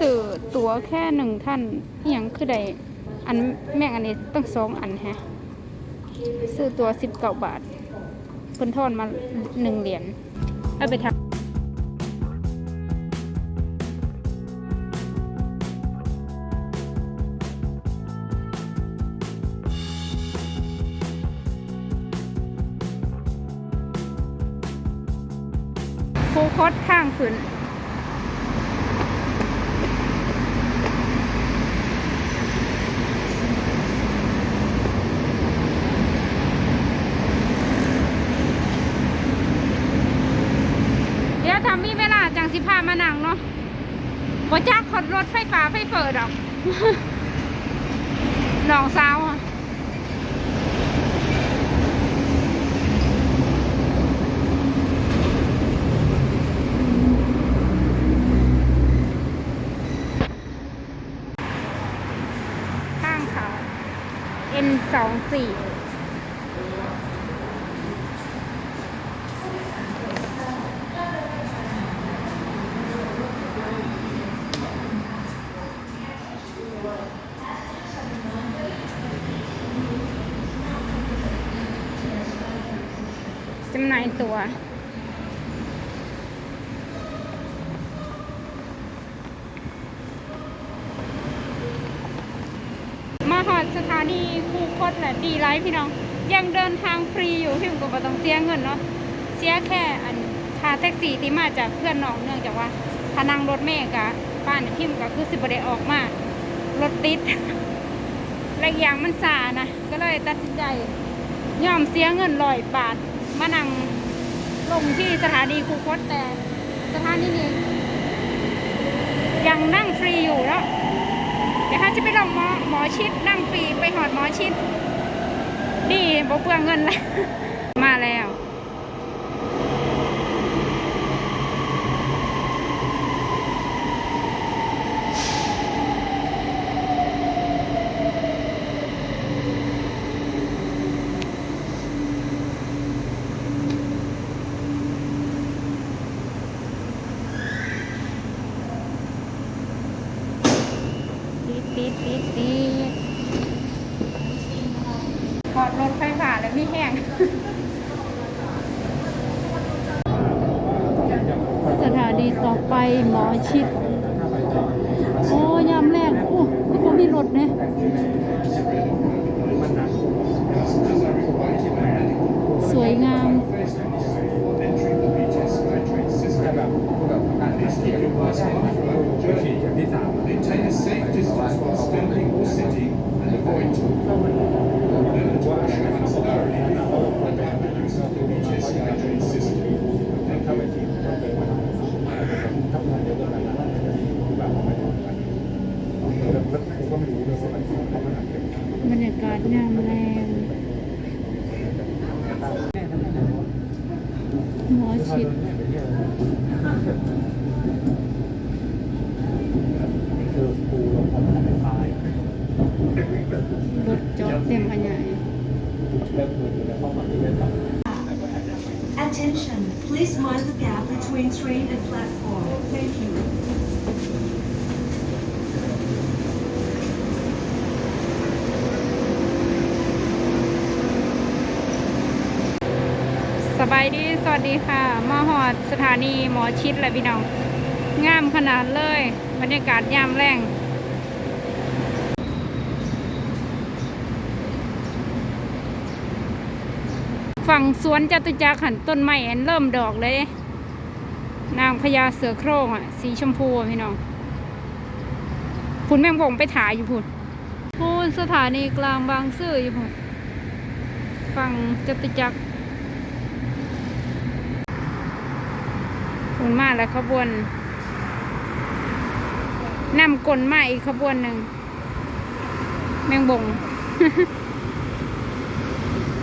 สื่อตั๋วแค่หนึ่งท่านอย่างคือใดอันแม่งอันนี้ตั้งสองอันฮะซื้อตั๋วสิบเก้าบาทเพิ่นทอนมาหนึ่งเหรียญเอาไปทำคูคตข้างขึ้น เดี๋ยวทำมีเวลาจังสิพามานั่งเนาะ บ่จักขดรถไฟฟ้าไฟเปิดหรอกน้องสาวข้างเขา N สองสี่ จำหน่ายตัว มาหอ ดีคูคตแหละดีไลฟ์พี่น้อง ยังเดินทางฟรีอยู่พี่ผมก็บ่ต้องเสียเงินเนาะเสียแค่อันค่าแท็กซี่ที่มาจากเพื่อนน้องเนื่องจากว่าถ้านั่งรถเมล์กะบ้านพิมพ์ก็คือสิบได้ออกมารถติดและอย่างมันสานะก็เลยตัดสินใจยอมเสียเงินร้อยบาทมานั่งลงที่สถานีคูคตแต่สถานีนี้ยังนั่งฟรีอยู่แล้ว เดี๋ยวถ้าจะไปลองหมอหมอชิดนั่งฟรีไปหอดหมอชิด ดีบ่เปลืองเงินแลยมาแล้ว ติดติดติดติดกอดรถไฟฟ้าแล้วมีแห้ง สถานีต่อ ไ หมอชิด รถจอดเต็มอันใหญ่ Attention, please mind the gap between train and platform. Thank you. บายดี สวัสดีค่ะมาหอดสถานีหมอชิดแหละพี่น้อง งามขนาดเลย บรรยากาศยามแรงฝั่งสวนจตุจักรหันต้นไม้อันเริ่มดอกเลย นางพญาเสือโคร่งอะ สีชมพูพี่น้องคุณแม่งบงไปถ่ายอยู่พุ่นพูนสถานีกลางบางซื่ออยู่พุ่นฝั่งจตุจักร คุณมาแล้วขบวนนำกลมาอีกขบวนหนึ่ง แมงบง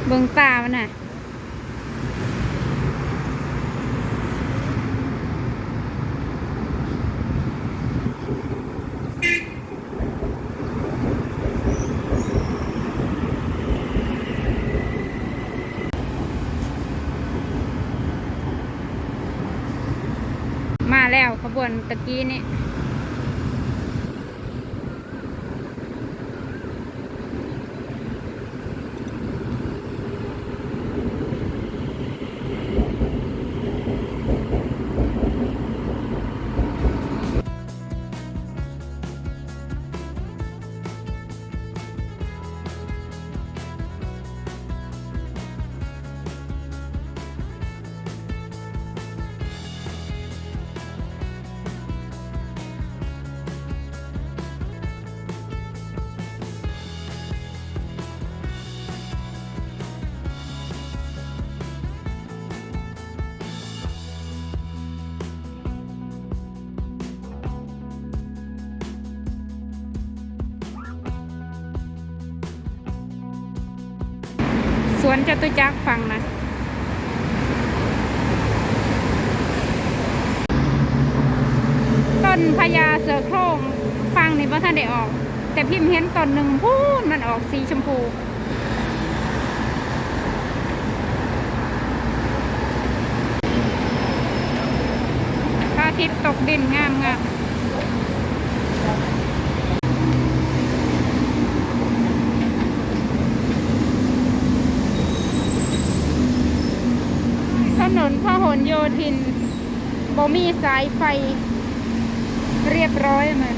เบิงตามันน่ะ ขบวนตะกี้นี่ สวนจตุจักรฟังนะต้นพญาเสือโคร่งฟังนี่ว่าท่านได้ออก แต่พิมพ์เห็นต้นหนึ่งพูนมันออกสีชมพูพระอาทิตย์ตกดินงามงามถนนพห ลโยธินบ่มีสายไฟ เรียบร้อยเหมือน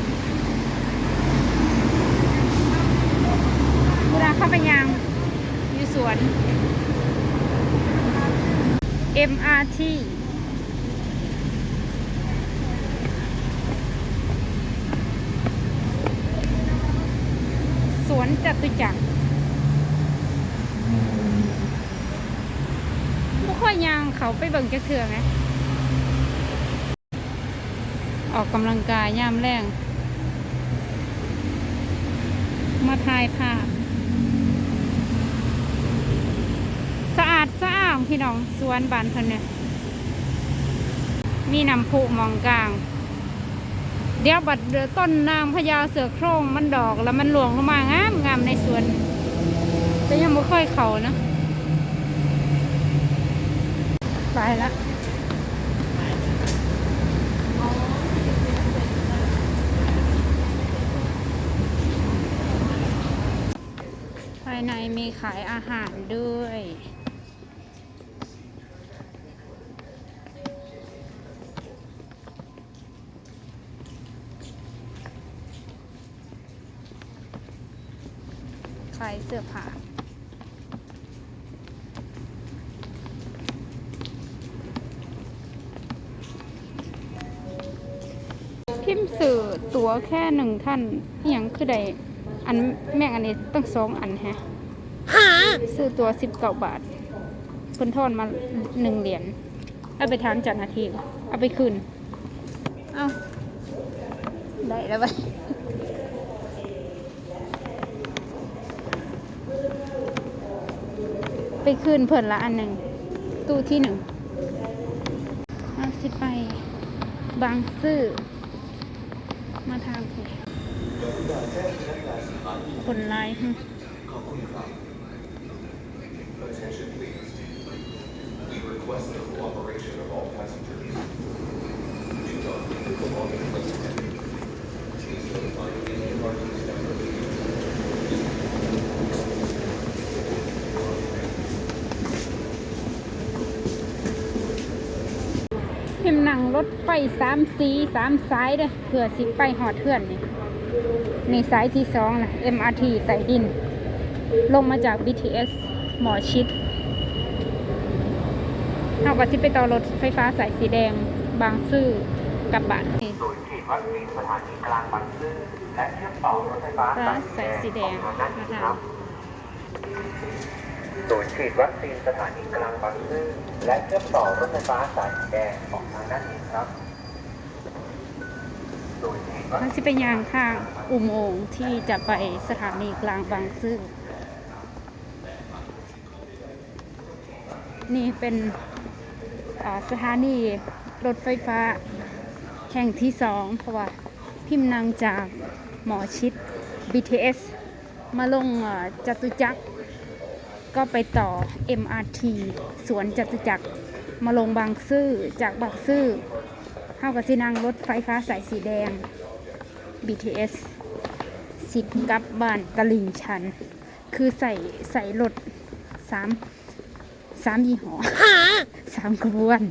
เวลาเข้าไปยังอยู่สวน MRT สวนจตุจักรบ่ค่อยยาง เขาไปเบิ่งจะเถื่อไหมออกกำลังกายย่ามแรง มาถ่ายภาพสะอาดสะอ้างพี่น้องสวนบานเพิ่นเนี่ยมีน้ำพุมองกลาง เดี๋ยวบัดต้นนางพญาเสือโคร่งมันดอกแล้วมันหลวงลงมางามงามในสวน แต่ยังไม่ค่อยเขานะ ไปละภายในมีขายอาหารด้วยขายเสื้อผ้า พิมพ์สื่อตัวแค่หนึ่งท่านอหย่างคือใดอันแม่งอันนี้ตั้งสองอันแฮะซื้อตัวสิบเก้าบาทเพิ่นทอนมาหนึ่งเหรียญเอาไปทานจัดนาทีก่อนเอาไปคืนเอาได้แล้วบัดไปคืนเพิ่นละอันหนึ่งตู้ที่หนึ่งเอาสิไปบางซื่อ มาทางคุณคนไล พิมพ์หนังรถไฟสามสีสามสายเด้อเพื่อสิไปหอดเทื่อนนี่นี่สายที่สองนะ MRT ใต้ดิน ลงมาจาก BTS หมอชิดเอากับสิไปต่อรถไฟฟ้าสายสีแดงบางซื่อกลับบ้านนี่ศูนย์ฉีดวัคซีนสถานีกลางบางซื่อและเชื่อมต่อรถไฟฟ้าฟ้าสายสีแดงของทางด้านนะนี้คะครับ ศูนย์ฉีดวัคซีนสถานีกลางบางซื่อและเชื่อมต่อรถไฟฟ้าสายสีแดงของทางด้านนี้ครับศูนย์ฉีดวัคมันสิเป็นยางข้างอุโมงค์ที่จะไปสถานีกลางบางซื่อนี่เป็นสถานีรถไฟฟ้าแห่งที่สองเพราะว่าพิมพ์นางจากหมอชิด BTS มาลงจตุจักร ก็ไปต่อ MRT สวนจตุจักรมาลงบางซื่อจากบางซื่อเข้ากับสินางรถไฟฟ้าสายสีแดง BTS สิบกลับบ้านตลิ่งชัน คือใส่ใส่รถสามสามยี่ห้อสามขบวน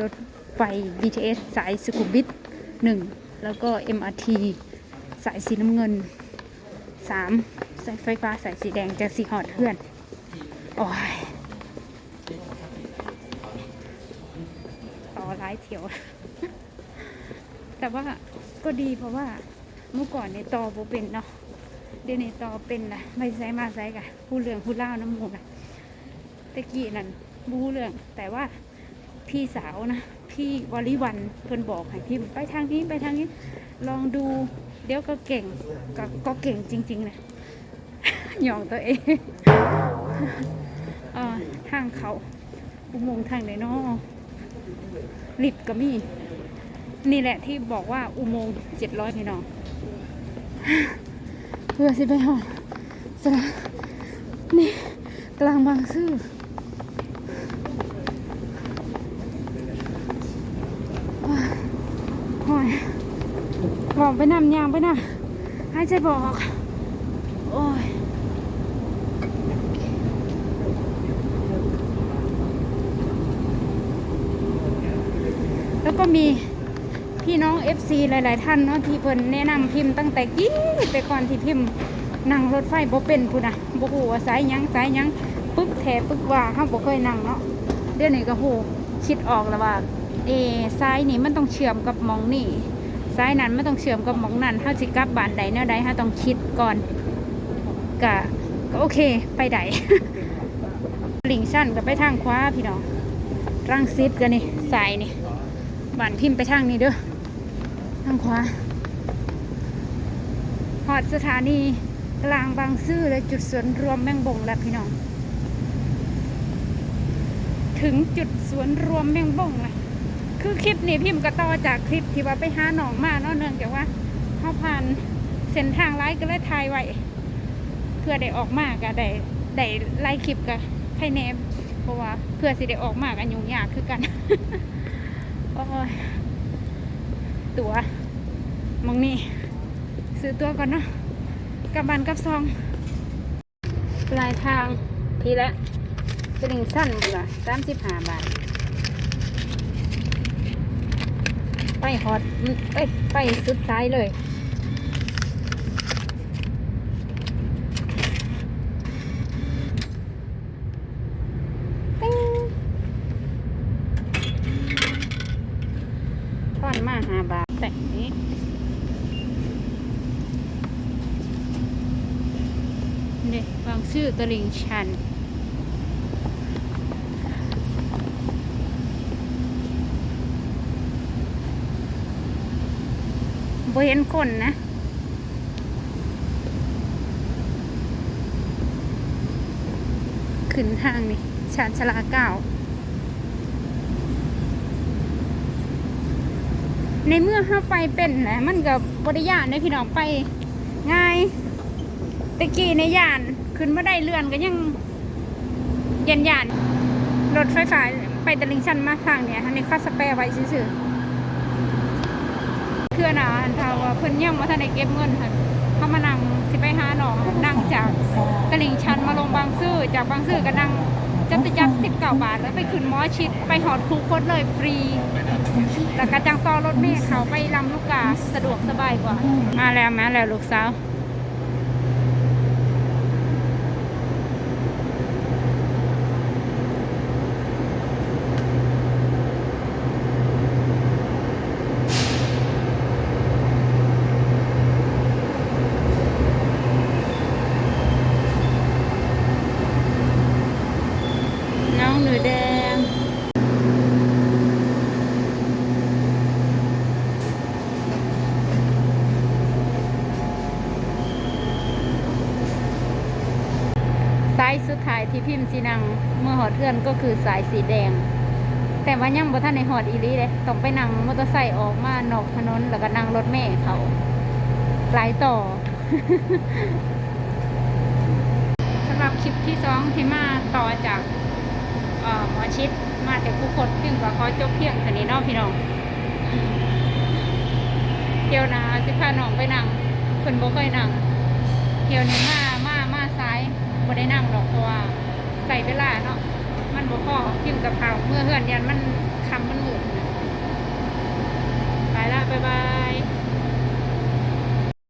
รถไฟ BTS สายสุขุมวิทหนึ่งแล้วก็ MRT สายสีน้ำเงินสามสายไฟฟ้าสายสีแดงจากสีหอดเพื่อน โอ้ยต่อหลายเที่ยว แต่ว่าก็ดีเพราะว่าเมื่อก่อนในตอโบเป็นเนาะเดี๋ยวนี้ตอเป็นนะไม่ใช้มาใช้กะผู้เรื่องผู้เล่าน้ำมูนะตะกี้นั่นบู้เรื่อง แต่ว่าพี่สาวนะพี่วริวันเพิ่นบอกให้พิมพ์ไปทางนี้ไปทางนี้ ลองดูเดี๋ยวก็เก่งก็ก็เก่งจริง ๆนะหยองตัวเองางเขาอุโมงค์ทางไหนนาะลิฟต์ก็มี นี่แหละที่บอกว่าอุโมงค์เจ็ดร้อยพี่น้องเพื่อสิไปหอดสระนี่กลางบางซื่อว้ยหอยบอกไปนำยางไปนะให้ใจบอก โอ้ย แล้ว ก็มีพี่น้อง FC หลาย ๆ ท่านเนาะที่เพิ่นแนะนำพิมพ์ตั้งแต่กี้แต่ก่อนที่พิมพ์นั่งรถไฟบ่เป็นพุ่นน่ะบ่ฮู้ว่าสายหยังสายหยังปึ๊กแถปึ๊กว่าเฮาบ่เคยนั่งเนาะเดี๋ยวนี้ก็ฮู้คิดออกแล้วว่าเอสายนี่มันต้องเชื่อมกับมองนี่สายนั้นไมันต้องเชื่อมกับมองนั้นเฮาสิกลับบ้านใดแนวใดเฮาต้องคิดก่อนก็ก็โอเคไปไดลิงชั่นก็ไปทางขวาพี่น้องรังสิตกันนี่สายนี่ บ้านพิมพ์ไปทางนี้เด้อทางขวาหอดสถานีกลางบางซื่อและจุดสวนรวมแมงบงแล้วพี่น้อง ถึงจุดสวนรวมแมงบงเลยคือคลิปนี้พิมพ์ก็ต่อจากคลิปที่ว่าไปหาหนองมาเนาะเนื่องจากว่าเขาผ่านเส้นทางไล่ก็เลยถ่ายไว้เพื่อได้ออกมาก็ได้ได้ไล่คลิปกับใครแนมเพราะว่าเพื่อสิได้ออกมากันยุ่งยากคือกัน โอ้ยตัวมองนี่ซื้อตัวก่อนเนาะกลับบ้านกลับซองปลายทางพี่ละสลิงสั้นดีกว่าสามสิบห้าบาท ไปฮอตเอ้ยไปสุดท้ายเลย ติ๊งทอ นมาหาบาทแต่นี้เนี่ยวางชื่อตลิ่งชันบ่เห็นคนนะขึ้นทางนี่ชานชลาเก้า ในเมื่อเข้าไปเป็นแหละมันกับบริยานในพี่น้องไปง่ายตะกี้ในยานขึ้นมาได้เลื่อนก็ยังเย็นยานรถไฟฟ้าไปตะลิงชันมาทางเนี่ยอันนี้ค่าสเปรไว้ซื่อเพื่อนอะอันทาว่าเพิ่อนยังมาทันได้เก็บเงินค่ะเขามานั่งสิไปหาหนอนั่งจากตะลิงชันมาลงบางซื่อจากบางซื่อก็นั่ง จับตะจักสิบเก้าบาท แล้วไปขึ้นหมอชิด ไปหอดคูคตเลยฟรี แล้วก็จังต่อรถเมล์เขาไปลำลูกกาสะดวกสบายกว่า มาแล้วมาแล้วลูกสาว น้องหนูแดง สายสุด ที่พิมพ์สีนังเมื่อหอดเทือนก็คือสายสีแดง แต่ว่ายังบ่ท่านในหอดอีหลีเลยต้องไปนั่งมอเตอร์ไซค์ออกมานอกถนนแล้วก็นั่งรถเมล์เขาหลายต่อสำหรับคลิปที่สองที่มาต่อจากหมอชิดมาแต่ผู้คนซึ่งก็ขอจบเพียงเท่านี้นาะพี่น้องเที่ยวนาสิพาน้องไปนั่งเพิ่นบ่เคยนั่งเที่ยวนี้มามามาซ้ายบ่ได้นั่งดอกเพราะว่า ใส่เวลาเนาะมันบ่พอกินกับข้าเมื่อเฮือนยันมันคำมันหมุนไปละบายบาย